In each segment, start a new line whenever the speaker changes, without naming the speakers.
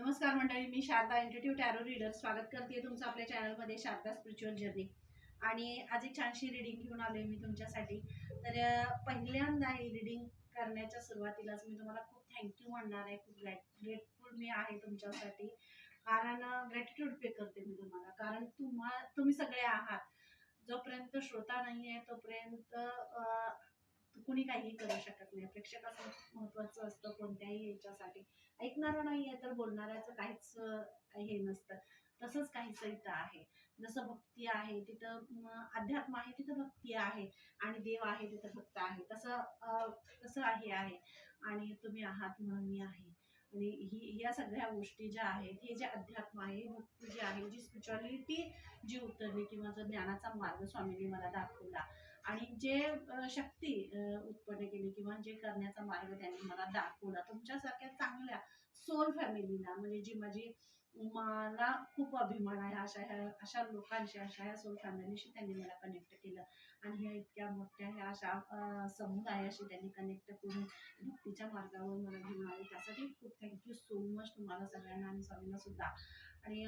नमस्कार मंडळी मी शारदा इंटिट्यूट टॅरो रीडर स्वागत करते तुमचं आपल्या चॅनलमध्ये शारदा स्पिरिच्युअल जर्नी आणि आज एक छानशी रिडिंग घेऊन आलोय मी तुमच्यासाठी. तर पहिल्यांदा ही रिडिंग करण्याच्या सुरुवातीलाच मी तुम्हाला खूप थँक्यू म्हणणार आहे. खूप ग्रेटफुल मी आहे तुमच्यासाठी. कारण ग्रॅटिट्यूड पे करते मी तुम्हाला. कारण तुम्हा तुम्ही सगळे आहात. जोपर्यंत श्रोता नाही आहे तोपर्यंत कुणी काही करू शकत नाही. प्रेक्षकाचं महत्वाचं असतं कोणत्याही याच्यासाठी ऐकणारं नाही आहे तर बोलणाऱ्याचं काहीच हे नसतं. तसंच काहीच इथं आहे. जसं भक्ती आहे तिथं अध्यात्म आहे तिथं भक्ती आहे आणि देव आहे तिथं भक्त आहे. तसं तसं आहे आहे. आणि तुम्ही आहात म्हणून मी आहे. आणि ही या सगळ्या गोष्टी ज्या आहेत हे जे अध्यात्म आहे भक्ती जी आहे जी स्पिरिच्युअलिटी जी उतरली किंवा जो ज्ञानाचा मार्ग स्वामींनी मला दाखवला आणि जे शक्ती उत्पन्न केली किंवा जे करण्याचा मार्ग त्यांनी मला दाखवला तुमच्यासारख्या चांगल्या सोल फॅमिलीला म्हणजे जी माझी मला खूप अभिमान आहे अशा ह्या अशा लोकांशी अशा ह्या सोल फॅमिलीशी त्यांनी मला कनेक्ट केलं. आणि ह्या इतक्या मोठ्या ह्या अशा समुदायाशी त्यांनी कनेक्ट करून भक्तीच्या मार्गावर मला घेऊन आले. त्यासाठी खूप थँक्यू सो मच तुम्हाला सगळ्यांना आणि स्वामींना सुद्धा. आणि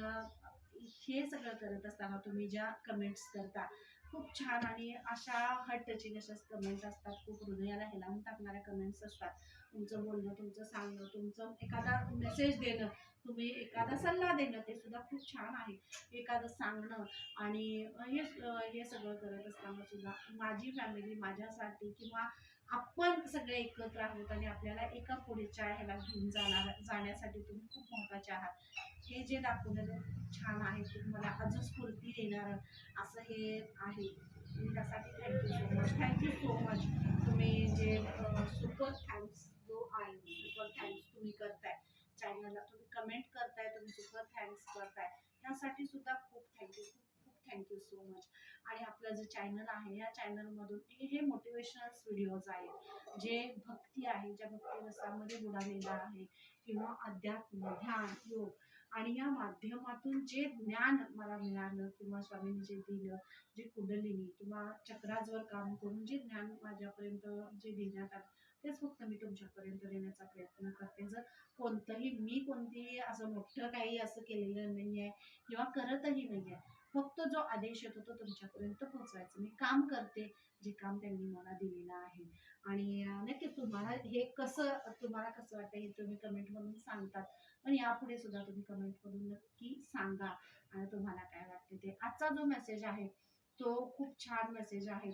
हे सगळं करत असताना तुम्ही ज्या कमेंट्स करता खूप छान आणि अशा हार्ट टचिंग अशा कमेंट्स असतात खूप हृदयाला हेलावून टाकणाऱ्या कमेंट्स असतात. तुमचं बोलणं तुमचं सांगणं तुमचं एखादा मेसेज देणं तुम्ही एखादा सल्ला देणं ते सुद्धा खूप छान आहे. एखादं सांगणं आणि हे हे सगळं करत असताना सुद्धा माझी फॅमिली माझ्यासाठी किंवा आपण सगळे एकत्र आहोत आणि आपल्याला एका पुढेच्या ह्याला घेऊन जाणार जाण्यासाठी तुम्ही खूप महत्त्वाचे आहात. हे जे दाखवलेलं छान आहे. ते मला अजून स्फूर्ती देणार असं हे आहे. त्यासाठी thank you so much thank you so much तुम्ही जे सुपर थँक्स जो आहे सुपर थँक्स तुम्ही करताय. चॅनलला तुम्ही कमेंट करताय तुम्ही सुपर थँक्स करताय. त्यासाठी सुद्धा खूप थँक्यू खूप खूप थँक्यू सो मच आणि आपलं जे चॅनल आहे या चॅनलमधून हे हे मोटिवेशनल व्हिडिओज आहेत. जे भक्ती आहे ज्या भक्ती रसामध्ये बुडालेलं आहे किंवा अध्यात्म ध्यान योग. आणि या माध्यमातून जे ज्ञान मला मिळालं किंवा स्वामींनी जे दिलं जे कुंडलिनी किंवा चक्राजवर काम करून जे ज्ञान माझ्यापर्यंत जे देण्यात आलं तेच फक्त मी तुमच्यापर्यंत देण्याचा प्रयत्न करते. जर कोणतंही मी कोणतीही असं मोठं काही असं केलेलं नाही आहे किंवा करतही नाही आहे फक्त जो आदेश येतो तो तुमच्यापर्यंत पोहोचवायचा. मी काम करते जे काम त्यांनी मला दिलेलं आहे. आणि अं, नक्कीच तुम्हाला हे कसं तुम्हाला कसं वाटतं हे तुम्ही कमेंटमधून सांगतात. पण यापुढे सुद्धा तुम्ही कमेंटमधून नक्की सांगा. आणि तुम्हाला काय वाटते ते. आजचा जो मेसेज आहे तो खूप छान मेसेज आहे.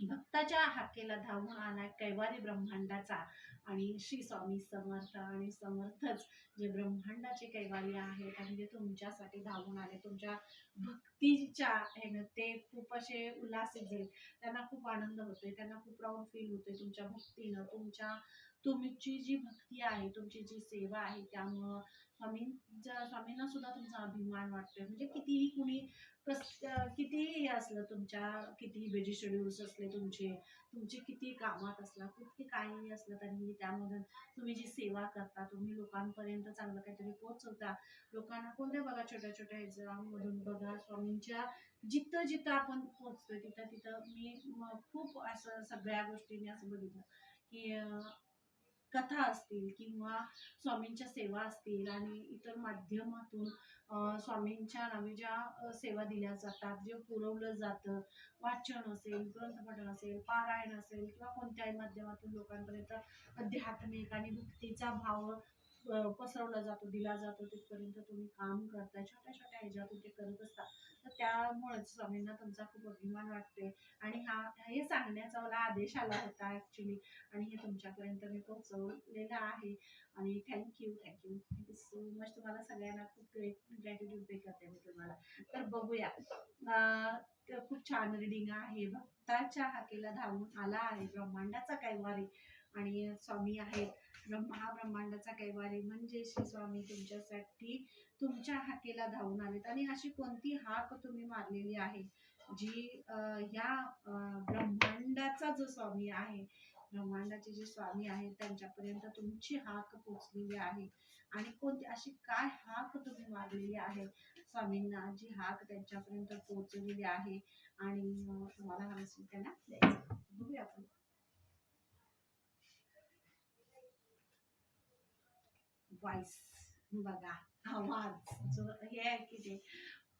भक्ताच्या हाकेला धावून आला कैवारी ब्रह्मांडाचा. आणि श्री स्वामी समर्थ आणि समर्थच जे ब्रह्मांडाचे कैवारी आहेत आणि जे तुमच्यासाठी धावून आले तुमच्या भक्तीच्या ह्यानं ते खूप असे उल्हासित झाले. त्यांना खूप आनंद होतोय त्यांना खूप प्राऊड फील होतोय तुमच्या भक्तीनं तुमच्या तुमची जी भक्ती आहे तुमची जी सेवा आहे त्यामुळं स्वामींच्या स्वामींना सुद्धा तुमचा अभिमान वाटतोय. म्हणजे कितीही कुणी कस कितीही हे असलं तुमच्या कितीही बेजी शेड्यूल्स असले तुमचे तुमचे किती कामात असला किती काहीही असलं तरीही त्यामधून तुम्ही जी सेवा करता तुम्ही लोकांपर्यंत चांगलं काहीतरी पोहोचवता लोकांना कोणत्या बघा छोट्या छोट्या एक्झाममधून बघा स्वामींच्या जिथं जिथं आपण पोहोचतोय तिथं तिथं मी खूप असं सगळ्या गोष्टीने असं बघितलं की कथा असतील किंवा स्वामींच्या सेवा असतील आणि इतर माध्यमातून स्वामींच्या नावे ज्या सेवा दिल्या जातात जे पुरवलं जातं वाचन असेल ग्रंथपठण असेल पारायण असेल किंवा कोणत्याही माध्यमातून लोकांपर्यंत आध्यात्मिक आणि भक्तीचा भाव पसरवला जातो दिला जातो तिथपर्यंत तुम्ही काम करता छोट्या छोट्या ह्याच्यातून ते करत असता. तर त्यामुळेच स्वामींना तुमचा खूप अभिमान वाटते आणि हा हे सांगण्याचा मला आदेश आला होता ॲक्च्युली आणि हे तुमच्यापर्यंत मी पोहोचवलेलं आहे. आणि thank you thank you thank you so much तुम्हाला सगळ्यांना खूप ग्रेट ग्रॅटिट्यूड पे करते मी तुम्हाला. तर बघूया. तर खूप छान रिडिंग आहे. भक्ताच्या हाकेला धावून आला आहे. ब्रह्मांडाचा कैवारी. आणि स्वामी आहेत. महाब्रह्मांडाचा ब्रह्मांडाचा कैवारी. म्हणजे श्री स्वामी तुमच्यासाठी तुमच्या हाकेला धावून आलेत. आणि अशी कोणती हाक तुम्ही मारलेली आहे? जी ह्या ब्रह्मांडाचा जो स्वामी आहे ब्रह्मांडाचे जे स्वामी आहेत त्यांच्यापर्यंत तुमची हाक पोचलेली आहे. आणि कोणती अशी काय हाक तुम्ही मारलेली आहे? स्वामींना जी हाक त्यांच्यापर्यंत पोहोचलेली आहे. आणि तुम्हाला हा त्यांना द्यायचा. बघूया आपण. वाईस बघा आवाज. जो हे आहे की ते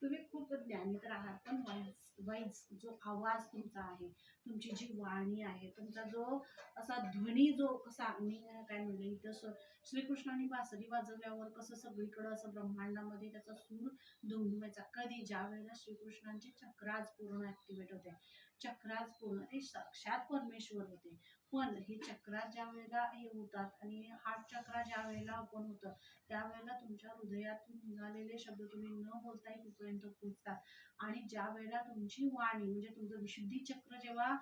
तुम्ही खूप ज्ञानी तर आहात पण वाईज वाईज जो आवाज तुमचा आहे तुमची जी वाणी आहे तुमचा जो असा ध्वनी जो कसा मी काय म्हणले इथं स- श्रीकृष्णाने बासरी वाजवल्यावर कसं सगळीकडं असं ब्रह्मांडामध्ये त्याचा सूर दुमदुमायचा. कधी ज्या वेळेला श्रीकृष्णांची चक्राज पूर्ण ऍक्टिव्हेट होते चक्राज पूर्ण ते साक्षात परमेश्वर होते. पण हे चक्रात ज्या वेळेला हे होतात आणि हार्ट चक्रा ज्या वेळेला ओपन होतं त्यावेळेला तुमच्या हृदयातून निघालेले शब्द तुम्ही न बोलता कुठपर्यंत पोहोचतात आणि ज्या वेळेला तुमची वाणी म्हणजे तुमचं विशुद्धी चक्र जेव्हा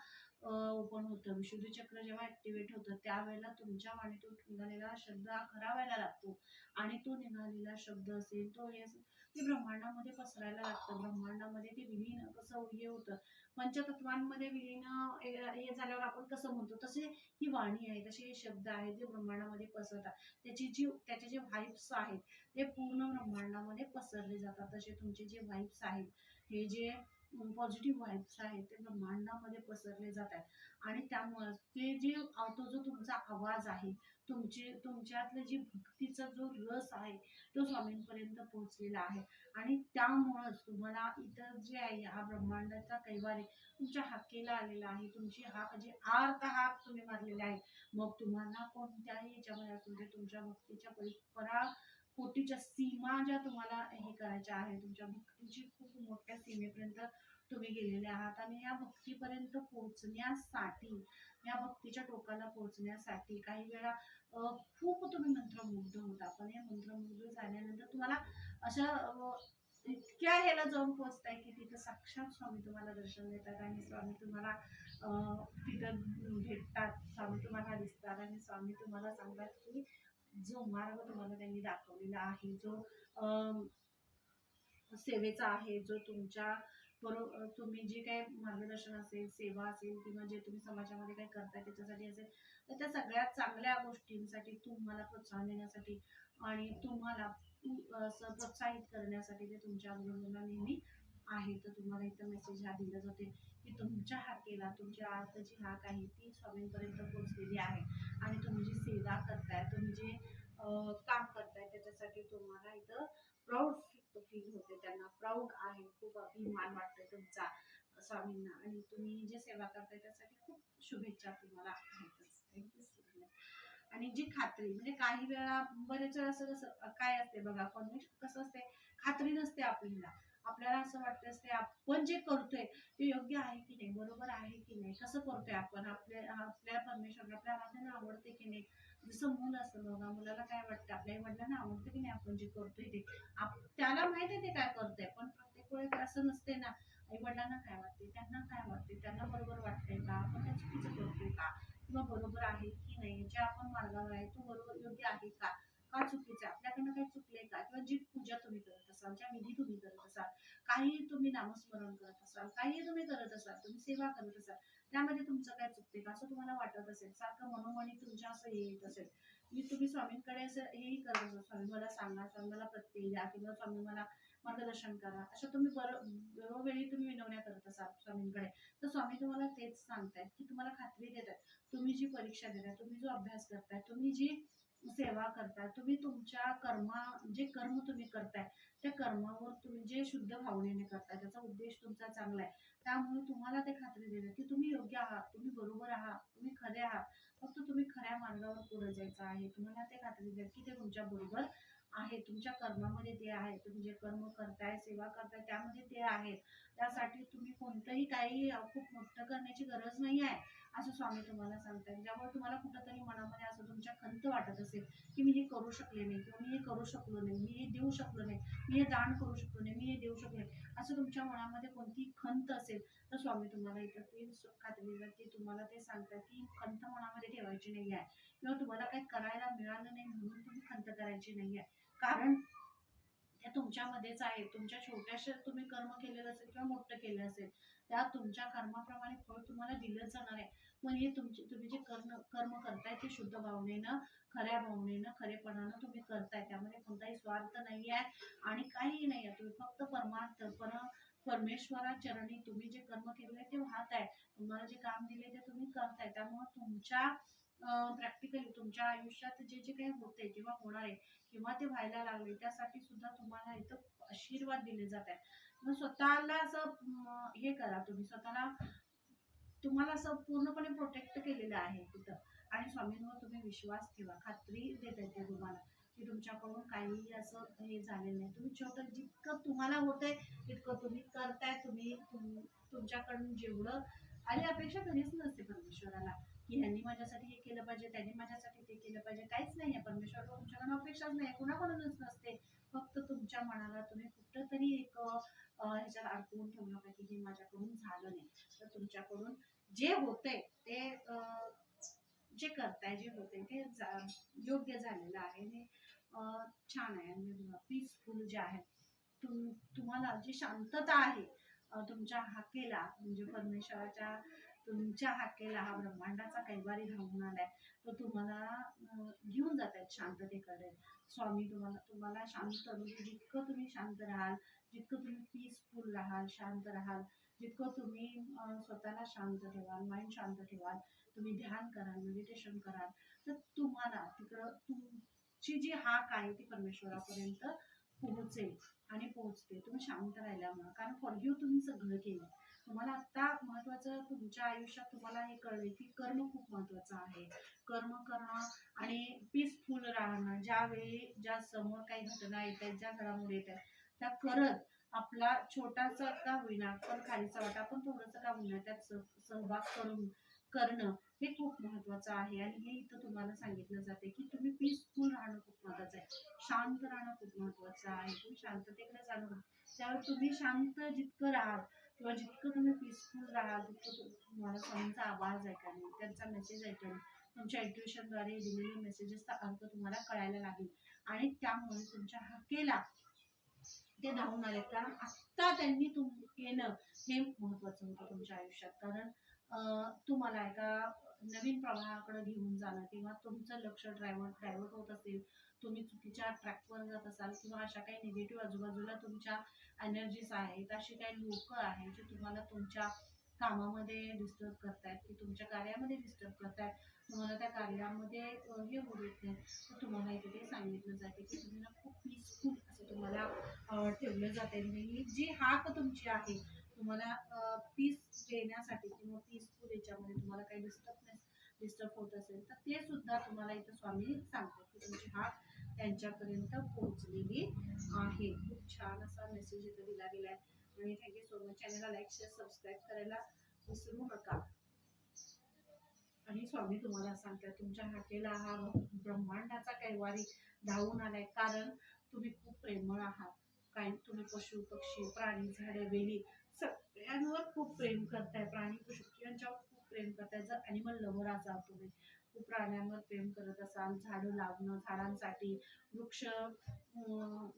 ओपन होतं विशुद्धी चक्र जेव्हा ऍक्टिव्हेट होतं त्यावेळेला तुमच्या वाणीतून निघालेला शब्द हा खरा व्हायला लागतो. आणि तो निघालेला शब्द असेल तो हे असेल ते ब्रह्मांडामध्ये पसरायला लागतं. ब्रह्मांडामध्ये ते विलीन कसं हे होतं पंचतत्वांमध्ये विलीन हे झाल्यावर आपण कसं म्हणतो तसे ही वाणी आहे तसे हे शब्द आहेत जे ब्रह्मांडामध्ये पसरतात त्याची जी त्याचे जे व्हाईब्स आहेत ते पूर्ण ब्रह्मांडामध्ये पसरले जातात. तसे तुमचे जे व्हाईब्स आहेत हे जे पॉझिटिव्ह व्हाईब्स आहेत ते ब्रह्मांडामध्ये पसरले जातात. आणि त्यामुळं ते जे तो जो तुमचा आवाज आहे तुमचे तुमच्यातलं जी भक्तीचा जो रस आहे तो स्वामींपर्यंत पोहोचलेला आहे. आणि त्यामुळंच तुम्हाला इतर जे आहे हा ब्रह्मांडाचा कैवारी तुमच्या हाकेला आलेला आहे. तुमची हाक जे आर्त हाक तुम्ही मारलेला आहे. मग तुम्हाला कोणत्याही याच्यामध्ये असू दे तुमच्या भक्तीच्या परा कोटीच्या सीमा ज्या तुम्हाला हे करायच्या आहे तुमच्या भक्तीची खूप मोठ्या सीमेपर्यंत तुम्ही गेलेले आहात. आणि या भक्तीपर्यंत पोहोचण्यासाठी या भक्तीच्या टोकाला पोहोचण्यासाठी काही वेळा खूप तुम्ही मंत्रमुग्ध होता. पण या मंत्रमुग्ध झाल्यानंतर तुम्हाला अशा इतक्या ह्याला जाऊन पोचताय की तिथं साक्षात स्वामी तुम्हाला दर्शन देतात आणि स्वामी तुम्हाला तिथं भेटतात. स्वामी तुम्हाला दिसतात आणि स्वामी तुम्हाला सांगतात की जो मार्ग तुम्हाला त्यांनी दाखवलेला आहे जो सेवेचा आहे जो तुमच्या बरोबर तुम्ही जे काही मार्गदर्शन असेल सेवा असेल किंवा जे तुम्ही समाजामध्ये काही करताय त्याच्यासाठी असेल तर त्या सगळ्यात चांगल्या गोष्टींसाठी तुम्हाला प्रोत्साहन देण्यासाठी आणि तुम्हाला प्रोत्साहित करण्यासाठी ते तुमच्या बरोबर नेहमी आहे तर तुम्हाला इथं मेसेज हा दिला जाते की तुमच्या हाकेला तुमच्या आतची हाक आहे ती स्वामींपर्यंत पोहोचलेली आहे. आणि तुम्ही जी सेवा करताय तुम्ही जे काम करताय त्याच्यासाठी तुम्हाला इथं प्राऊड फील होते. त्यांना प्राऊड आहे खूप अभिमान वाटतोय तुमचा स्वामींना. आणि तुम्ही जे सेवा करताय त्यासाठी खूप शुभेच्छा तुम्हाला आहेतच थँक्यू आणि जी खात्री म्हणजे काही वेळा बरेच वेळा असं कसं काय असते बघा पण कसं असते खात्री नसते आपल्याला. आपल्याला असं वाटतं असते आपण जे करतोय ते योग्य आहे की नाही बरोबर आहे की नाही कसं करतोय आपण आपल्या आपल्या परमेश्वरला आपल्या आराधना आवडते की नाही. जसं मूल असतं बघा मुलाला काय वाटतं आपल्या आई वडिलांना आवडतं की नाही आपण जे करतोय ते. त्याला माहीत आहे ते काय करतंय पण प्रत्येक वेळेस असं नसते ना आई वडिलांना काय वाटते त्यांना काय वाटते त्यांना बरोबर वाटतंय का आपण त्या चुकीचं करतोय का? किंवा बरोबर आहे की नाही जे आपण मार्गावर आहे तो बरोबर योग्य आहे का? का चुकीचं? आपल्याकडनं काही चुकलंय का? किंवा जी पूजा तुम्ही करत असाल ज्या विधी तुम्ही करत असाल काही तुम्ही नामस्मरण करत असाल काही तुम्ही करत असाल तुम्ही सेवा करत असाल त्यामध्ये तुमचं काय चुकते का? असं तुम्हाला वाटत असेल सारखं मनोमनी तुमच्या असं हे येत असेल मी तुम्ही स्वामींकडे असं हेही करत असाल स्वामी मला सांगा स्वामी मला प्रत्यय द्या किंवा स्वामी मला मार्गदर्शन करा. अशा तुम्ही बरो वेळोवेळी तुम्ही विनवण्या करत असाल स्वामींकडे. तर स्वामी तुम्हाला तेच सांगतायत की तुम्हाला खात्री देतात तुम्ही जी परीक्षा देताय तुम्ही जो अभ्यास करताय तुम्ही जी सेवा करताय तुम्ही तुमच्या कर्मा जे कर्म तुम्ही करताय त्या कर्मावर तुम्ही जे शुद्ध भावनेने करताय त्याचा उद्देश तुमचा चांगला आहे त्यामुळे तुम्हाला ते खात्री देतात की तुम्ही योग्य आहात तुम्ही बरोबर आहात तुम्ही खरे आहात. फक्त तुम्ही खऱ्या मार्गावर पुढे जायचं आहे. तुम्हाला ते खात्री देतात की ते तुमच्या बरोबर आहे तुमच्या कर्मामध्ये ते आहे तुम्ही जे कर्म करताय सेवा करताय त्यामध्ये ते आहे. त्यासाठी तुम्ही कोणतंही काही खूप मोठं करण्याची गरज नाही आहे असं स्वामी तुम्हाला सांगतात. ज्यामुळे तुम्हाला कुठंतरी मनामध्ये असं तुमच्या खंत वाटत असेल की मी हे करू शकले नाही किंवा मी हे करू शकलो नाही मी हे देऊ शकलो नाही मी हे दान करू शकलो नाही मी हे देऊ शकलो नाही असं तुमच्या मनामध्ये कोणती खंत असेल तर स्वामी तुम्हाला इथं ते खात्री की तुम्हाला ते सांगतात की खंत मनामध्ये ठेवायची नाही आहे. किंवा तुम्हाला काही करायला मिळालं नाही म्हणून तुम्ही खंत करायची नाही आहे. कारण त्या तुमच्यामध्येच आहे तुमच्या छोट्याशा तुम्ही कर्म केलेलं असेल किंवा मोठं केलं असेल त्या तुमच्या कर्माप्रमाणे फळ तुम्हाला दिलं जाणार आहे. पण हे तुमचे तुम्ही जे कर्म कर्म करताय ते शुद्ध भावनेनं खऱ्या भावनेनं खरेपणानं तुम्ही करताय. त्यामध्ये कोणताही स्वार्थ नाही आहे आणि काहीही नाही आहे. तुम्ही फक्त परमार्थ पर परमेश्वरा चरणी तुम्ही जे कर्म केले ते वाहत आहे तुम्हाला जे काम दिले ते तुम्ही करताय. त्यामुळे तुमच्या प्रॅक्टिकली तुमच्या आयुष्यात जे जे काही होते किंवा होणार आहे किंवा ते व्हायला लागले त्यासाठी सुद्धा तुम्हाला इथं आशीर्वाद दिले जात आहे मग स्वतःला असं हे करा तुम्ही स्वतःला तुम्हाला असं पूर्णपणे प्रोटेक्ट केलेलं आहे तिथं आणि स्वामींवर तुम्ही विश्वास ठेवा खात्री देत ते तुम्हाला की तुमच्याकडून काहीही असं हे झालेलं नाही. तुम्ही छोटं जितकं तुम्हाला होतंय तितकं तुम्ही करताय तुम्ही तुम- तुमच्याकडून जेवढं आणि अपेक्षा कधीच नसते परमेश्वराला. की ह्यांनी माझ्यासाठी हे केलं पाहिजे त्यांनी माझ्यासाठी ते केलं पाहिजे. काहीच नाही आहे परमेश्वर तुमच्याकडून अपेक्षाच नाही कुणाकडूनच नसते. फक्त तुमच्या मनाला तुम्ही कुठं तरी एक ह्याच्यात अडकवून ठेवू नका की हे माझ्याकडून झालं नाही. तर तुमच्याकडून जे होते ते जे करताय जे होते ते योग्य झालेलं आहे. हे छान आहे. आणि पीसफुल जे आहे तुम तुम्हाला जी शांतता आहे तुमच्या हाकेला म्हणजे परमेश्वराच्या तुमच्या हाकेला हा ब्रह्मांडाचा कैवारी घालून आलाय तो तुम्हाला घेऊन जात आहेत शांततेकडे. स्वामी तुम्हाला तुम्हाला शांत म्हणजे जितकं तुम्ही शांत राहाल जितकं तुम्ही पीसफुल राहाल शांत राहाल जितकं तुम्ही स्वतःला शांत ठेवाल माइंड शांत ठेवाल तुम्ही ध्यान कराल मेडिटेशन कराल तर तुम्हाला तिकडं तुमची जी हाक आहे ती परमेश्वरापर्यंत पोहोचेल आणि पोहोचते. तुम्ही शांत राहिल्यामुळे. कारण फॉरगिव तुम्ही सगळं केलं तुम्हाला आता महत्वाचं तुमच्या आयुष्यात तुम्हाला हे कळले की कर्म खूप महत्वाचं आहे. कर्म करणं आणि पीसफुल राहणं. ज्यावेळी ज्या समोर काही घटना येत आहेत ज्या घडामोडी येत आहेत त्या करत आपला छोटासा का होईना पण खालीचा वाटा पण थोडंसं का होईना त्यात सहभाग करून करणं हे खूप महत्वाचं आहे. आणि हे इथं तुम्हाला सांगितलं जाते की तुम्ही पीसफुल राहणं खूप महत्वाचं आहे. शांत राहणं खूप महत्वाचं आहे. तुम्ही शांततेकडे जाणं त्यावर तुम्ही शांत जितकं राहाल किंवा जितकं तुम्ही पीसफुल राहाल तितकं तुम्हाला स्वामींचा आवाज ऐकायला त्यांचा मेसेज ऐकाने तुमच्या इंट्युशनद्वारे दिलेले मेसेजेसचा अर्थ तुम्हाला कळायला लागेल. आणि त्यामुळे तुमच्या हाकेला ते धावून आले. कारण आत्ता त्यांनी तुम केलं हे महत्वाचं होतं तुमच्या आयुष्यात. कारण तुम्हाला एका नवीन प्रवाहाकडे घेऊन जाणं किंवा तुमचं लक्ष ड्रायव्हर डायव्हर्ट होत असेल तुम्ही चुकीच्या ट्रॅकवर जात असाल किंवा अशा काही निगेटिव्ह आजूबाजूला तुमच्या एनर्जीज आहेत अशी काही लोक आहेत जे तुम्हाला तुमच्या कामामध्ये डिस्टर्ब करतायत की तुमच्या कार्यामध्ये डिस्टर्ब करतायत तुम्हाला त्या कार्यामध्ये हे होऊ देत नाही तर तुम्हाला इथे ते सांगितलं जाते की तुम्ही ना खूप पीसफुल असं तुम्हाला ठेवलं जाते म्हणजे ही जी हाक तुमची आहे तुम्हाला पीस देण्यासाठी किंवा पीसफुल याच्यामध्ये तुम्हाला काही डिस्टर्बनेस डिस्टर्ब होत असेल तर ते सुद्धा तुम्हाला इथं स्वामी सांगतात की तुमची हाक त्यांच्यापर्यंत पोहोचलेली आहे. खूप छान असा मेसेज इथं दिला गेला आहे आणि थँक्यू सो मच चॅनलला लाईक शेअर सबस्क्राईब करायला विसरू नका. आणि स्वामी तुम्हाला सांगतात तुमच्या हाकेला हा ब्रह्मांडाचा कैवारी धावून आलाय. कारण तुम्ही खूप प्रेमळ आहात. काय तुम्ही पशु पक्षी प्राणी झाडे वेली सगळ्यांवर खूप प्रेम करताय प्राणी पशु यांच्यावर खूप प्रेम करताय. जर अॅनिमल लव्हर असाल तुम्ही खूप प्राण्यांवर प्रेम करत असाल झाडं लावणं झाडांसाठी वृक्ष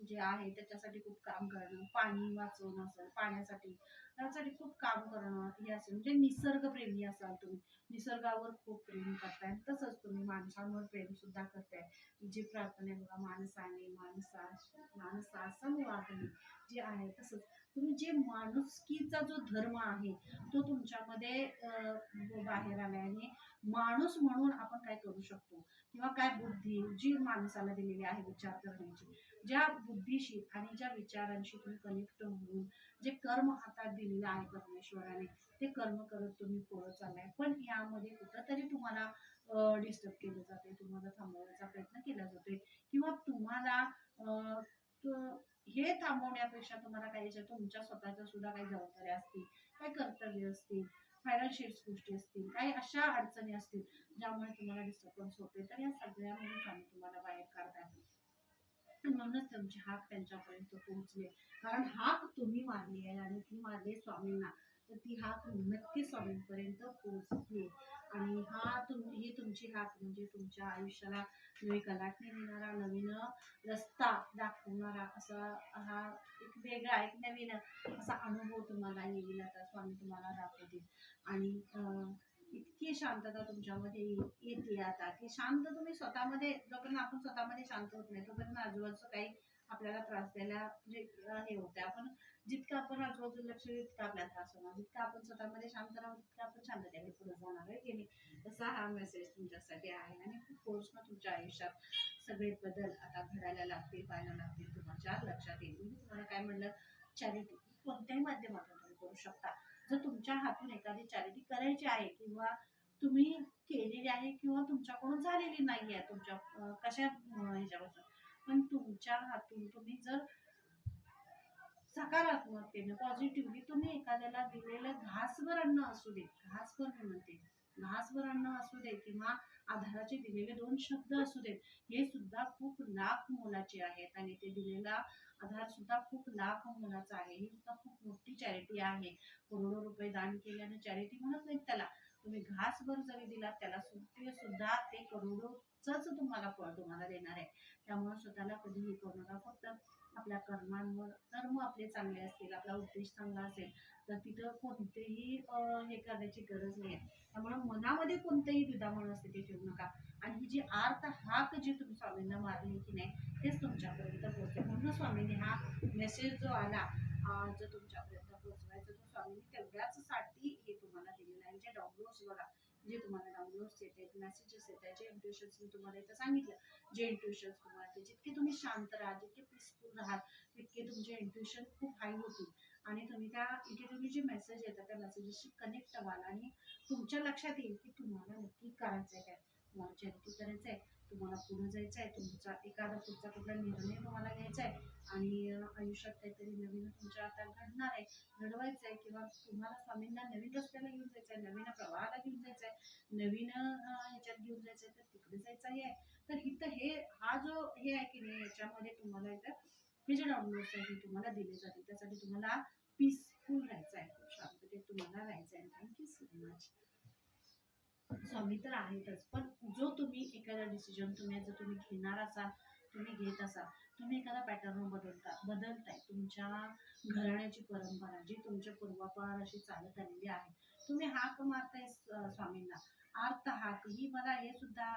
जे आहे त्याच्यासाठी खूप काम करणं पाणी वाचवणं असेल पाण्यासाठी त्यासाठी खूप काम करणं हे असेल. म्हणजे निसर्गप्रेमी असाल तुम्ही. निसर्गावर खूप प्रेम करताय. तसंच तुम्ही माणसांवर प्रेम सुद्धा करताय. जी प्रार्थना आहे बघा माणसाने माणसा माणसा समवाहनी जे आहे तसंच. तुम्ही जे माणुसकीचा जो धर्म आहे तो तुमच्यामध्ये बाहेर आलाय आणि माणूस म्हणून आपण काय करू शकतो? किंवा काय बुद्धी जी माणसाला दिलेली आहे विचार करण्याची ज्या बुद्धीशी आणि ज्या विचारांशी तुम्ही कनेक्ट होऊन जे कर्म हातात दिलेलं आहे परमेश्वराने ते कर्म करत तुम्ही पुढे चाललाय. पण यामध्ये कुठंतरी तुम्हाला डिस्टर्ब केलं जाते तुम्हाला थांबवण्याचा प्रयत्न केला जातोय. किंवा तुम्हाला हे थांबवण्यापेक्षा तुम्हाला काही तुमच्या स्वतःच्या सुद्धा काही जबाबदाऱ्या असतील काही कर्तव्य असतील फायनान्शियल गोष्टी असतील काही अशा अडचणी असतील ज्यामुळे तुम्हाला डिस्टर्बन्स होते तर या सगळ्यामधून आम्ही तुम्हाला बाहेर काढताय म्हणूनच तुमचे हाक त्यांच्यापर्यंत पोहोचले कारण हाक तुम्ही मारली आहे आणि ती मारली स्वामींना. तर ती हाक नक्की स्वामींपर्यंत पोहोचली आणि हा तुम ही तुमची हात म्हणजे तुमच्या आयुष्याला नवी कलाटणी देणारा नवीन रस्ता दाखवणारा असा हा एक वेगळा एक नवीन असा अनुभव तुम्हाला येईल आता स्वामी तुम्हाला दाखवतील. आणि इतकी शांतता तुमच्यामध्ये येते आता. की शांत तुम्ही स्वतःमध्ये जोपर्यंत आपण स्वतःमध्ये शांत होत नाही तोपर्यंत आजूबाजूचं काही आपल्याला त्रास द्यायला म्हणजे, हे होते आपण जितकं आपण आजूबाजूला लक्ष देऊ तितका आपल्याला त्रास होणार. जितकं आपण स्वतःमध्ये शांत राहू तितकं आपण शांततेकडे पुढे जाणार आहे की नाही? तसा हा मेसेज तुमच्यासाठी आहे. आणि खूप फोर्सनं तुमच्या आयुष्यात सगळे बदल आता घडायला लागतील पाहायला लागतील तुमच्या लक्षात येईल. तुम्हाला काय म्हणलं? चॅरिटी कोणत्याही माध्यमातून तुम्ही करू शकता. जर तुमच्या हातून एखादी चॅरिटी करायची आहे किंवा तुम्ही केलेली आहे किंवा तुमच्याकडून झालेली नाही आहे तुमच्या कशा ह्याच्यापासून. पण तुमच्या हातून तुम्ही जर सकारात्मकतेने पॉझिटिव्हली तुम्ही एखाद्याला दिलेलं घासभर अन्न असू दे घासभर मी म्हणते घासभर अन्न असू दे किंवा आधाराचे दिलेले दोन शब्द असू देत हे सुद्धा खूप लाख मोलाचे आहेत आणि ते दिलेला आधार सुद्धा खूप लाख मोलाचा आहे. ही सुद्धा खूप मोठी चॅरिटी आहे. करोडो रुपये दान केल्याने चॅरिटी म्हणत नाहीत त्याला. तुम्ही घासभर जरी दिलात त्याला सुद्धा सुद्धा ते करोडोच तुम्हाला फळ तुम्हाला देणार आहे. त्यामुळे स्वतःला कधीही करू नका. फक्त आपल्या कर्मांवर कर्म आपले चांगले असतील आपला उद्देश चांगला असेल तर तिथं कोणतेही हे करण्याची गरज नाही. आहे त्यामुळे मनामध्ये कोणतेही दुधामण असते ते ठेवू नका. आणि ही जी आर्त हाक जी तुम्ही स्वामींना मारली की नाही तेच तुमच्यापर्यंत पोहोचते म्हणून स्वामींनी हा मेसेज जो आला जो तुमच्यापर्यंत पोहोचवायचा तो स्वामींनी तेवढ्याच साठी हे तुम्हाला दिलेलं आहे. जे डाउनलोड्स बघा जे तुम्हाला डाउनलोड्स येत आहेत मेसेजेस येत आहेत जे इंट्युशन्स मी तुम्हाला इथं सांगितलं जे इंट्युशन्स तुम्हाला ते जितके तुम्ही शांत राहा जितके पीसफुल राहाल तितके तुमचे इंट्युशन खूप हाय होतील. आणि तुम्ही त्या इथे तुम्ही जे मेसेज येतात त्या मेसेजेसशी कनेक्ट व्हाल. आणि तुमच्या लक्षात येईल की तुम्हाला नक्की करायचं आहे काय तुम्हाला चॅरिटी करायचं आहे तुम्हाला पुढे जायचं आहे तुमचा एखादा पुढचा कुठला निर्णय तुम्हाला घ्यायचा आहे आणि आयुष्यात काहीतरी नवीन तुमच्या आता घडणार आहे घडवायचं आहे किंवा तुम्हाला स्वामींना नवीन रस्त्याला घेऊन जायचं आहे नवीन प्रवाहाला घेऊन जायचं आहे नवीन ह्याच्यात घेऊन जायचं आहे तर तिकडे जायचं आहे. तर इथं हे हा जो हे आहे की नाही याच्यामध्ये तुम्हाला इथं हे जे डाउनलोड्स आहे तुम्हाला दिले जातील त्यासाठी तुम्हाला पीसफुल राहायचं आहे खूप शांततेत तुम्हाला राहायचं आहे. थँक्यू सो मच स्वामी तर आहेतच. पण जो तुम्ही एखादा डिसिजन तुम्ही जर तुम्ही घेणार असाल तुम्ही घेत असाल तुम्ही एखादा पॅटर्न बदलता बदलताय. तुमच्या घराण्याची परंपरा जी तुमच्या पूर्वापार अशी चालत आलेली आहे तुम्ही हाक मारताय स्वामींना. आर्त हाक ही मला हे सुद्धा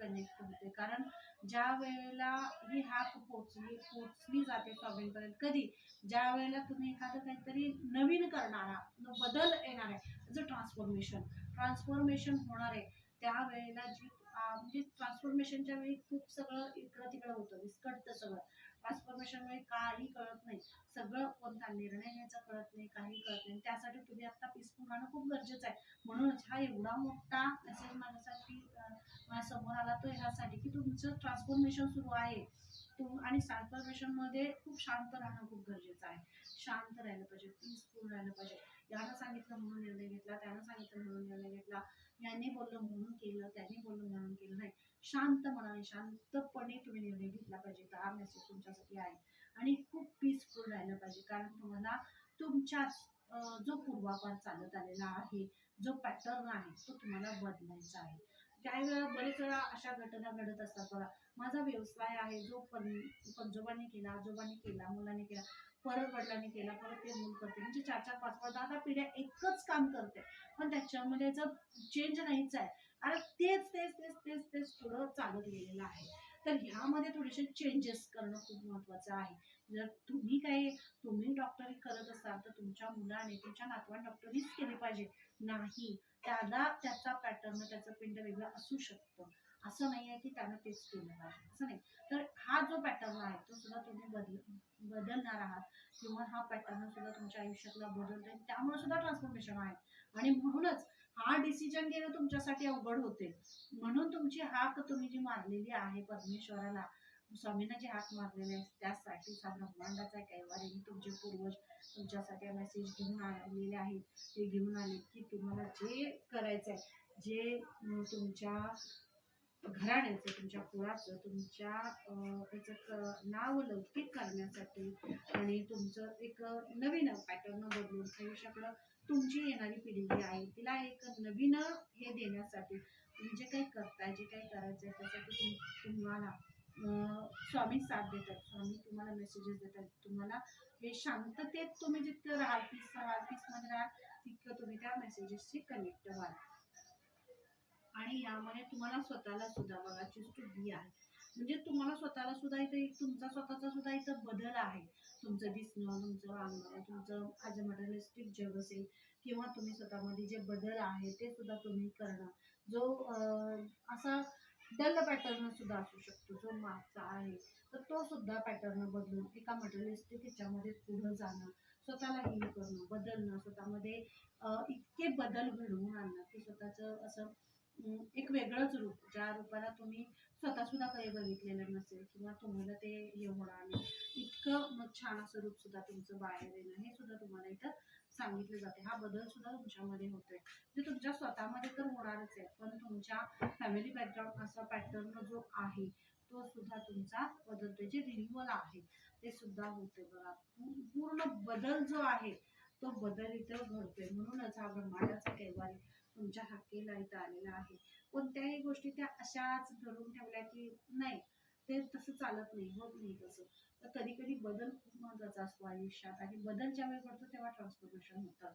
कनेक्ट होते. कारण ज्या वेळेला ही हाक पोचली पोचली जाते स्वामींपर्यंत कधी? ज्या वेळेला तुम्ही एखादं काहीतरी नवीन करणारा बदल येणार आहे त्याचं ट्रान्सफॉर्मेशन ट्रान्सफॉर्मेशन होणार आहे. त्यावेळेला जी म्हणजे ट्रान्सफॉर्मेशनच्या वेळी खूप सगळं इकडं तिकडं होतं. विस्कटतं सगळं. ट्रान्सफॉर्मेशनमुळे काही कळत नाही. सगळं कोणता निर्णय घ्यायचा कळत नाही काही कळत नाही. त्यासाठी तुम्ही आत्ता पीसफुल राहणं खूप गरजेचं आहे. म्हणूनच हा एवढा मोठा मेसेज माझ्यासाठी अं, माझ्यासमोर आला तो ह्यासाठी की तुमचं ट्रान्सफॉर्मेशन सुरू आहे. तुम आणि ट्रान्सफॉर्मेशनमध्ये खूप शांत राहणं खूप गरजेचं आहे. शांत राहिलं पाहिजे पीसफुल राहिलं पाहिजे. यानं सांगितलं म्हणून निर्णय घेतला त्यानं सांगितलं म्हणून निर्णय घेतला याने बोललं म्हणून केलं त्याने बोललं म्हणून केलं नाही. शांत मनाने शांतपणे तुम्ही निर्णय घेतला पाहिजे. तर हा मेसेज तुमच्यासाठी आहे. आणि खूप पीसफुल राहिलं पाहिजे. कारण तुम्हाला तुमच्याच जो पूर्वापार चालत आलेला आहे जो पॅटर्न आहे तो तुम्हाला बदलायचा आहे. काही वेळा बरेच वेळा अशा घटना घडत असतात बघा. माझा व्यवसाय आहे जो पं पंजोबांनी केला आजोबांनी केला मुलांनी केला. परत वडिलांनी केला परत ते मूल करते. म्हणजे चार चार पाच पाच दहा दहा पिढ्या एकच काम करते. पण त्याच्यामध्ये जर चेंज नाहीच आहे. अरे तेच तेच तेच तेच तेच पुढं चालत गेलेलं आहे. तर ह्यामध्ये थोडेसे चेंजेस करणं खूप महत्त्वाचं आहे. जर तुम्ही काही तुम्ही डॉक्टरी करत असाल तर तुमच्या मुलाने तुमच्या नातवाने डॉक्टरीच केली पाहिजे. नाही. त्याला त्याचा पॅटर्न त्याचं पिंड वेगळं असू शकतं. असं नाही आहे की त्यानं तेच केलं पाहिजे असं नाही. तर हा जो पॅटर्न आहे तो सुद्धा तुम्ही बदल बदलणार आहात. किंवा हा पॅटर्न सुद्धा तुमच्या आयुष्यातला बदलतोय. त्यामुळे सुद्धा ट्रान्सफॉर्मेशन आहे. आणि म्हणूनच हा डिसिजन घेणं तुमच्यासाठी अवघड होते. म्हणून तुमची हाक तुम्ही जी मारलेली आहे परमेश्वराला स्वामींना जी हाक मारलेली आहे त्यासाठी हा ब्रह्मांडाचा कैवारी तुमचे पूर्वज तुमच्यासाठी मेसेज घेऊन आलेले आहेत. ते घेऊन आले की तुम्हाला जे करायचं आहे जे तुमच्या घराण्याचं तुमच्या कुळाचं तुमच्या त्याचं नाव लौकिक करण्यासाठी आणि तुमचं एक नवीन पॅटर्न बदलून आयुष्याकडं तुमची येणारी पिढी जी आहे तिला एक नवीन हे देण्यासाठी तुम्ही जे काही करताय जे काही करायचं आहे त्यासाठी तुम तुम्हाला स्वामी साथ देतात स्वामी तुम्हाला मेसेजेस देतात तुम्हाला हे शांततेत तुम्ही जितकं राहाल पीस राहाल पीसमध्ये राहाल तितकं तुम्ही त्या मेसेजेसशी कनेक्ट व्हाल. आणि यामध्ये तुम्हाला स्वतःला सुद्धा बघा चूज टू बी आहे. म्हणजे तुम्हाला स्वतःला सुद्धा इथे एक तुमचा स्वतःचा सुद्धा इथं बदल आहे. तुमचं दिसणं तुमचं वागणं तुमचं आज मटेरियलिस्टिक जग असेल किंवा तुम्ही स्वतःमध्ये जे बदल आहे ते सुद्धा तुम्ही करणं. जो असा डल पॅटर्न सुद्धा असू शकतो जो मागचा आहे तर तो सुद्धा पॅटर्न बदलून एका मटेरियलिस्टिक ह्याच्यामध्ये पुढं जाणं स्वतःला हील करणं बदलणं स्वतःमध्ये इतके बदल घडवून आणणं की स्वतःचं असं एक वेगळंच रूप ज्या रूपाला तुम्ही स्वतः सुद्धा काही बघितलेलं नसेल किंवा तुम्हाला ते हे होणार नाही. इतकं छान असं रूप सुद्धा तुमचं बाहेर येणं हे सुद्धा तुम्हाला इथं सांगितलं जाते. हा बदल सुद्धा तुमच्यामध्ये होतोय. म्हणजे तुमच्या स्वतःमध्ये तर होणारच आहे पण तुमच्या फॅमिली बॅकग्राऊंड असा पॅटर्न जो आहे तो सुद्धा तुमचा बदलतोय. जे रिन्युअल आहे ते सुद्धा होते बघा. पूर्ण बदल जो आहे तो बदल इथं घडतोय. म्हणूनच हा ब्रह्मांडाचा कैवारी तुमच्या हाकेला इथं आलेला आहे. कोणत्याही गोष्टी त्या अशाच धरून ठेवल्या की नाही ते तसं चालत नाही होत नाही तसं. तर कधी कधी बदल खूप महत्त्वाचा असतो आयुष्यात आणि बदल ज्यावेळी घडतो तेव्हा ट्रान्सफॉर्मेशन होतं.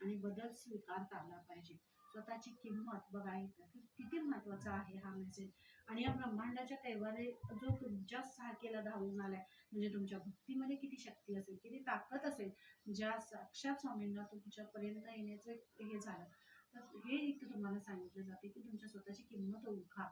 आणि बदल स्वीकारता आला पाहिजे. स्वतःची किंमत बघा इथं किती महत्त्वाचा आहे हा मेसेज आणि या ब्रह्मांडाच्या कैवाने जो तुमच्या सारखेला धावून आलाय म्हणजे तुमच्या भक्तीमध्ये किती शक्ती असेल किती ताकद असेल ज्या साक्षात स्वामींना तुमच्यापर्यंत येण्याचं हे झालं. तर हे इथं तुम्हाला सांगितलं जाते की तुमच्या स्वतःची किंमत ओळखा.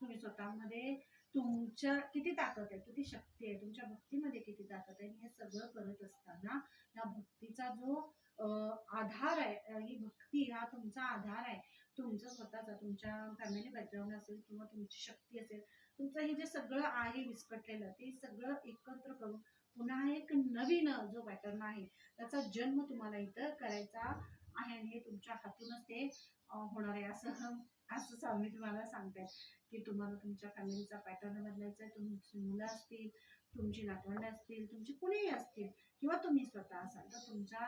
तुम्ही स्वतःमध्ये तुमच्या किती ताकद आहे किती शक्ती आहे तुमच्या भक्तीमध्ये किती ताकद आहे हे सगळं करत असताना या भक्तीचा जो आधार आहे ही भक्ती हा तुमचा आधार आहे. तुमचा स्वतःचा तुमच्या फॅमिली बॅकग्राऊंड असेल किंवा तुमची शक्ती असेल तुमचं हे जे सगळं आहे विस्कटलेलं ते सगळं एकत्र करून पुन्हा एक नवीन जो पॅटर्न आहे त्याचा जन्म तुम्हाला इथं करायचा आहे आणि हे तुमच्या हातूनच ते होणार आहे. असं असं स्वामी तुम्हाला सांगताय की तुम्हाला तुमच्या फॅमिलीचा पॅटर्न बदलायचा आहे. तुमची मुलं असतील तुमची नातवंड असतील तुमची कुणीही असतील किंवा तुम्ही स्वतः असाल तर तुमच्या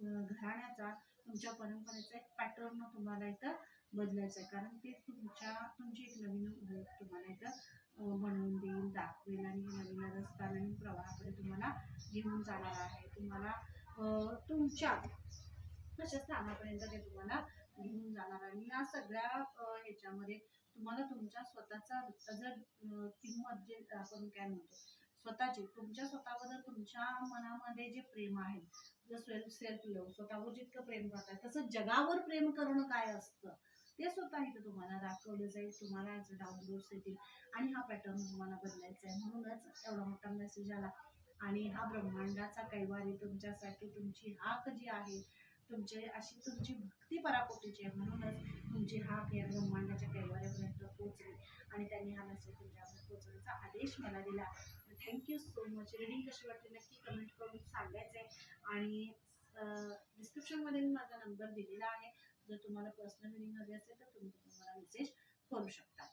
घराण्याचा तुमच्या परंपरेचा एक पॅटर्न तुम्हाला इथं बदलायचं आहे. कारण ते तुमच्या तुमची एक नवीन ओळख तुम्हाला इथं बनवून देईल दाखवेल आणि नवीन रस्ता नवीन प्रवाहाकडे तुम्हाला घेऊन जाणार आहे. तुम्हाला तुमच्या तशा स्थानापर्यंत ते तुम्हाला घेऊन जाणार. आणि या सगळ्या ह्याच्यामध्ये तुम्हाला तुमच्या स्वतःचा जर किंमत जे आपण काय म्हणतो स्वतःची तुमच्या स्वतःबद्दल तुमच्या मनामध्ये जे प्रेम आहे जर सेल्फ सेल्फ लव्ह स्वतःवर जितकं प्रेम करताय तसं जगावर प्रेम करणं काय असतं ते स्वतः इथं तुम्हाला दाखवलं जाईल तुम्हाला याचं डाउनलोड्स येतील आणि हा पॅटर्न तुम्हाला बदलायचा आहे. म्हणूनच एवढा मोठा मेसेज आला. आणि हा ब्रह्मांडाचा कैवारी तुमच्यासाठी तुमची हाक जी आहे तुमचे अशी तुमची भक्ती पराकोटीची आहे. म्हणूनच तुमची हाक या ब्रह्मांडाच्या कैवाऱ्यापर्यंत पोहोचली आणि त्यांनी हा मेसेज तुमच्यापर्यंत पोहोचवण्याचा आदेश मला दिला. थँक्यू सो मच रिडिंग कशी वाटली नक्की कमेंट करून सांगायचं आहे आणि डिस्क्रिप्शनमध्ये मी माझा नंबर दिलेला आहे. जर तुम्हाला पर्सनल रिडिंग हवी असेल तर तुम्ही मला मेसेज करू शकता.